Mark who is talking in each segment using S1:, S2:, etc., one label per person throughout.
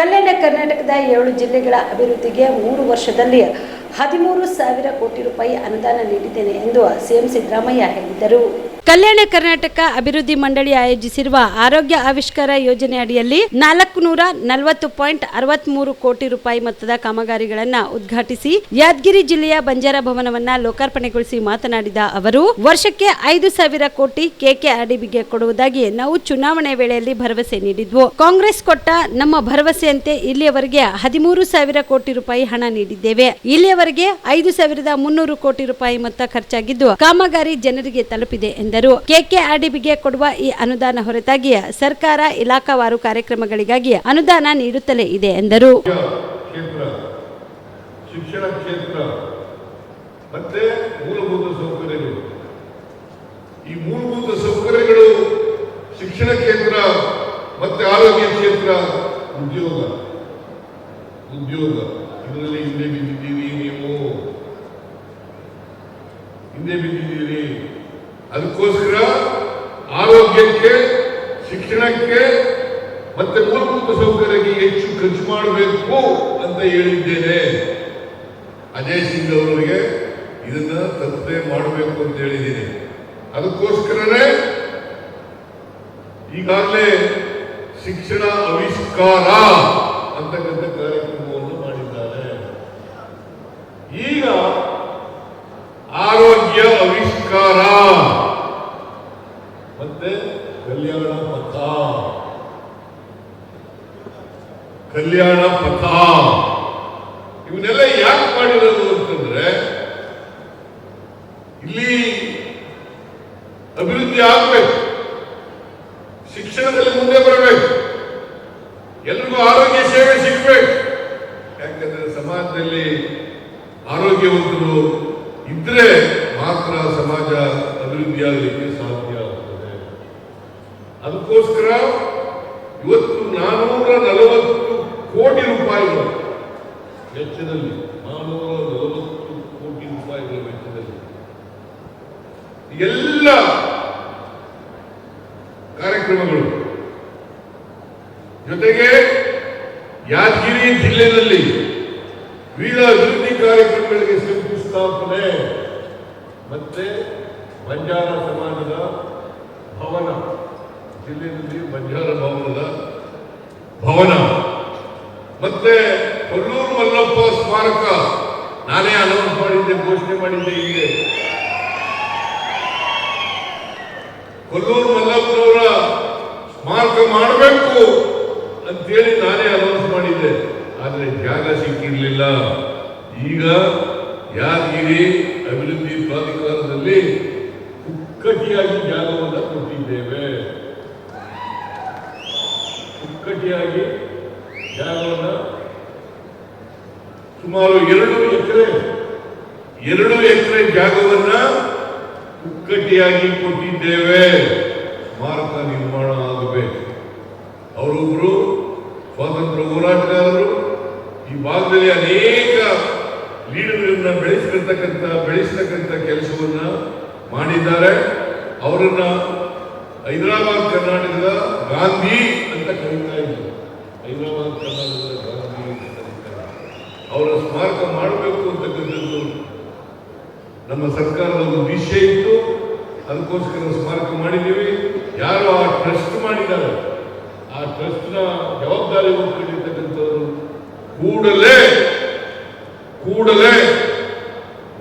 S1: ಕಲ್ಯಾಣ ಕರ್ನಾಟಕದ ಏಳು ಜಿಲ್ಲೆಗಳ ಅಭಿವೃದ್ಧಿಗೆ ಮೂರು ವರ್ಷದಲ್ಲಿ ಹದಿಮೂರು ಸಾವಿರ ಕೋಟಿ ರೂಪಾಯಿ ಅನುದಾನ ನೀಡಿದ್ದೇನೆ ಎಂದು ಸಿಎಂ ಸಿದ್ದರಾಮಯ್ಯ ಹೇಳಿದರು. ಕಲ್ಯಾಣ ಕರ್ನಾಟಕ ಅಭಿವೃದ್ಧಿ ಮಂಡಳಿ ಆಯೋಜಿಸಿರುವ ಆರೋಗ್ಯ ಆವಿಷ್ಕಾರ ಯೋಜನೆ ಅಡಿಯಲ್ಲಿ ನಾಲ್ಕು ನೂರ ನಲವತ್ತು ಪಾಯಿಂಟ್ ಅರವತ್ಮೂರು ಕೋಟಿ ರೂಪಾಯಿ ಮೊತ್ತದ ಕಾಮಗಾರಿಗಳನ್ನ ಉದ್ಘಾಟಿಸಿ ಯಾದಗಿರಿ ಜಿಲ್ಲೆಯ ಬಂಜಾರ ಭವನವನ್ನ ಲೋಕಾರ್ಪಣೆಗೊಳಿಸಿ ಮಾತನಾಡಿದ ಅವರು, ವರ್ಷಕ್ಕೆ ಐದು ಸಾವಿರ ಕೋಟಿ ಕೆಕೆಆರ್ಡಿಬಿಗೆ ಕೊಡುವುದಾಗಿ ನಾವು ಚುನಾವಣೆ ವೇಳೆಯಲ್ಲಿ ಭರವಸೆ ನೀಡಿದ್ವು. ಕಾಂಗ್ರೆಸ್ ಕೊಟ್ಟ ನಮ್ಮ ಭರವಸೆಯಂತೆ ಇಲ್ಲಿಯವರೆಗೆ ಹದಿಮೂರು ಸಾವಿರ ಕೋಟಿ ರೂಪಾಯಿ ಹಣ ನೀಡಿದ್ದೇವೆ. ಇಲ್ಲಿಯವರೆಗೆ ಐದು ಸಾವಿರದ ಮುನ್ನೂರು ಕೋಟಿ ರೂಪಾಯಿ ಮೊತ್ತ ಖರ್ಚಾಗಿದ್ದು ಕಾಮಗಾರಿ ಜನರಿಗೆ ತಲುಪಿದೆ ಎಂದರು. ಕೆಕೆಆರ್ಡಿಬಿಗೆ ಕೊಡುವ ಈ ಅನುದಾನ ಹೊರತಾಗಿ ಸರ್ಕಾರ ಇಲಾಖಾವಾರು ಕಾರ್ಯಕ್ರಮಗಳಿಗಾಗಿ ಅನುದಾನ ನೀಡುತ್ತಲೇ ಇದೆ ಎಂದರು.
S2: ಶಿಕ್ಷಣ ಕ್ಷೇತ್ರ, ಮತ್ತೆ ಮೂಲಭೂತ ಸೌಕರ್ಯಗಳು. ಈ ಮೂಲಭೂತ ಸೌಕರ್ಯಗಳು ಶಿಕ್ಷಣ ಕ್ಷೇತ್ರ ಮತ್ತೆ ಆರೋಗ್ಯ ಕ್ಷೇತ್ರ, ಉದ್ಯೋಗ. ಉದ್ಯೋಗ. ಇದರಲ್ಲಿ ಹಿಂದೆ ಬಿದ್ದಿದ್ದೀರಿ ನೀವು. ಹಿಂದೆ ಬಿದ್ದಿದ್ದೀರಿ. ಅದಕ್ಕೋಸ್ಕರ ಆರೋಗ್ಯಕ್ಕೆ, ಶಿಕ್ಷಣಕ್ಕೆ ಮತ್ತೆ ಮೂಲಭೂತ ಸೌಕರ್ಯಕ್ಕೆ ಹೆಚ್ಚು ಖರ್ಚು ಮಾಡಬೇಕು ಅಂತ ಹೇಳಿದ್ದೇನೆ. ಅಜಯ್ ಸಿಂಗ್ ಅವರಿಗೆ ಇದನ್ನ ತಪ್ಪದೆ ಮಾಡಬೇಕು ಅಂತ ಹೇಳಿದ್ದೀನಿ. ಅದಕ್ಕೋಸ್ಕರನೇ ಈಗಾಗಲೇ ಶಿಕ್ಷಣ ಆವಿಷ್ಕಾರ ಅಂತಕ್ಕಂಥ ಕಾರ್ಯಕ್ರಮವನ್ನು ಮಾಡಿದ್ದಾರೆ ಈಗ ಆರೋಗ್ಯ ಆವಿಷ್ಕಾರ ಮತ್ತೆ ಕಲ್ಯಾಣ ಪಥ ಕಲ್ಯಾಣ ಪಥ. ಇವನ್ನೆಲ್ಲ ಯಾಕೆ ಮಾಡಿರೋದು ಅಂತಂದ್ರೆ, ಇಲ್ಲಿ ಅಭಿವೃದ್ಧಿ ಆಗ್ಬೇಕು. ಶಿಕ್ಷಣದಲ್ಲಿ ಮುಂದೆ ಬರಬೇಕು. ಎಲ್ರಿಗೂ ಆರೋಗ್ಯ ಸೇವೆ ಸಿಗ್ಬೇಕು. ಯಾಕಂದ್ರೆ ಸಮಾಜದಲ್ಲಿ ಆರೋಗ್ಯವಂತರು ಇದ್ರೆ ಮಾತ್ರ ಸಮಾಜ ಅಭಿವೃದ್ಧಿ ಆಗಲಿಕ್ಕೆ ಸಾಧ್ಯ ಆಗ್ತದೆ. ಅದಕ್ಕೋಸ್ಕರ ಇವತ್ತು ನಾನೂರ ನಲವತ್ತು ಕೋಟಿ ರೂಪಾಯಿಗಳು ವೆಚ್ಚದಲ್ಲಿ, ನಾನೂರ ನಲವತ್ತು ಕೋಟಿ ರೂಪಾಯಿಗಳ ವೆಚ್ಚದಲ್ಲಿ ಎಲ್ಲ ಕಾರ್ಯಕ್ರಮಗಳು. ಜೊತೆಗೆ ಯಾದಗಿರಿ ಜಿಲ್ಲೆಯಲ್ಲಿ ವಿವಿಧ ಅಭಿವೃದ್ಧಿ ಕಾರ್ಯಕ್ರಮಗಳಿಗೆ ಶಂಕುಸ್ಥಾಪನೆ ಮತ್ತೆ ಬಂಜಾರ ಸಮಾಜದ ಭವನ. ಜಿಲ್ಲೆಯಲ್ಲಿ ಬಂಜಾರ ಭವನದ ಭವನ. ಮತ್ತೆ ಕೊಲ್ಲೂರು ಮಲ್ಲಪ್ಪ ಸ್ಮಾರಕ. ನಾನೇ ಅನೌನ್ಸ್ ಮಾಡಿದ್ದೆ, ಘೋಷಣೆ ಮಾಡಿದ್ದೆ ಹೀಗೆ. ಕೊಲ್ಲೂರು ಮಲ್ಲಪ್ಪನವರ ಸ್ಮಾರಕ ಮಾಡಬೇಕು ಅಂತೇಳಿ ನಾನೇ ಅನೌನ್ಸ್ ಮಾಡಿದ್ದೆ. ಆದರೆ ಜಾಗ ಸಿಕ್ಕಿರ್ಲಿಲ್ಲ. ಈಗ ಯಾದಗಿರಿ ಅಭಿವೃದ್ಧಿ ಪ್ರಾಧಿಕಾರದಲ್ಲಿ ಕುಕ್ಕಟ್ಟಿಯಾಗಿ ಜಾಗವನ್ನು ಕೊಟ್ಟಿದ್ದೇವೆ. ಕುಕ್ಕಟಿಯಾಗಿ ಜಾಗವನ್ನು ಸುಮಾರು ಎರಡು ಎಕರೆ ಎರಡು ಎಕರೆ ಜಾಗವನ್ನ ಉಕ್ಕಟ್ಟಿಯಾಗಿ ಕೊಟ್ಟಿದ್ದೇವೆ. ಸ್ಮಾರಕ ನಿರ್ಮಾಣ ಆಗಬೇಕು. ಅವರೊಬ್ಬರು ಸ್ವಾತಂತ್ರ್ಯ ಹೋರಾಟಗಾರರು, ಈ ಭಾಗದಲ್ಲಿ ಅನೇಕ ಲೀಡರ್ಗಳನ್ನ ಬೆಳೆಸಿರ್ತಕ್ಕಂಥ, ಬೆಳೆಸ್ತಕ್ಕಂಥ ಕೆಲಸವನ್ನ ಮಾಡಿದ್ದಾರೆ. ಅವರನ್ನ ಹೈದರಾಬಾದ್, ಕರ್ನಾಟಕದ ಗಾಂಧಿ ಅಂತ ಕರೀತಾ ಇದ್ರು. ಹೈದರಾಬಾದ್, ಕರ್ನಾಟಕದ ಗಾಂಧಿ ಅಂತ ಕರೀತಾರೆ ಅವರ ಸ್ಮಾರಕ ಮಾಡಬೇಕು ಅಂತಕ್ಕಂಥದ್ದು ನಮ್ಮ ಸರ್ಕಾರದ ಒಂದು ವಿಷಯ ಇತ್ತು. ಅದಕ್ಕೋಸ್ಕರ ಸ್ಮಾರಕ ಮಾಡಿದ್ದೀವಿ. ಯಾರು ಆ ಟ್ರಸ್ಟ್ ಮಾಡಿದ್ದಾರೆ? ಆ ಟ್ರಸ್ಟ್ನ ಜವಾಬ್ದಾರಿ ಹೊತ್ಕೊಂಡಿರ್ತಕ್ಕಂಥವ್ರು ಕೂಡಲೇ ಕೂಡಲೇ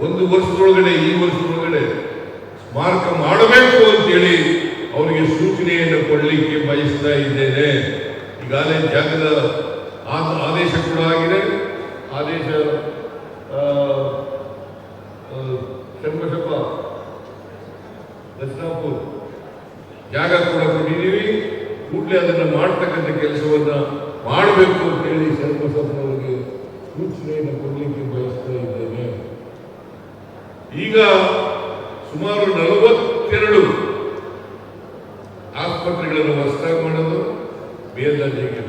S2: ಒಂದು ವರ್ಷದೊಳಗಡೆ, ಈ ವರ್ಷದೊಳಗಡೆ ಸ್ಮಾರಕ ಮಾಡಬೇಕು ಅಂತೇಳಿ ಅವರಿಗೆ ಸೂಚನೆಯನ್ನು ಕೊಡಲಿಕ್ಕೆ ಬಯಸ್ತಾ ಇದ್ದೇನೆ. ಈಗಾಗಲೇ ಜಾಗದ ಆದೇಶ ಕೂಡ ಆಗಿದೆ. ಆದೇಶ ಆ, ದಕ್ಷಿಣಾಪುರ್ ಜಾಗ ಕೂಡ ಕೊಟ್ಟಿದ್ದೀವಿ ಕೂಡಲೇ ಅದನ್ನು ಮಾಡ್ತಕ್ಕಂಥ ಕೆಲಸವನ್ನ ಮಾಡಬೇಕು ಅಂತೇಳಿ ಶರಣಬಸಪ್ಪನವರಿಗೆ ಸೂಚನೆಯನ್ನು ಕೊಡಲಿಕ್ಕೆ ಬಯಸ್ತಾ ಇದ್ದೇನೆ. ಈಗ ಸುಮಾರು ನಲವತ್ತೆರಡು ಆಸ್ಪತ್ರೆಗಳನ್ನು ಹೊಸದಾಗಿ ಮಾಡೋದು ಮೇಲ್ದರ್ಜೆಗೆ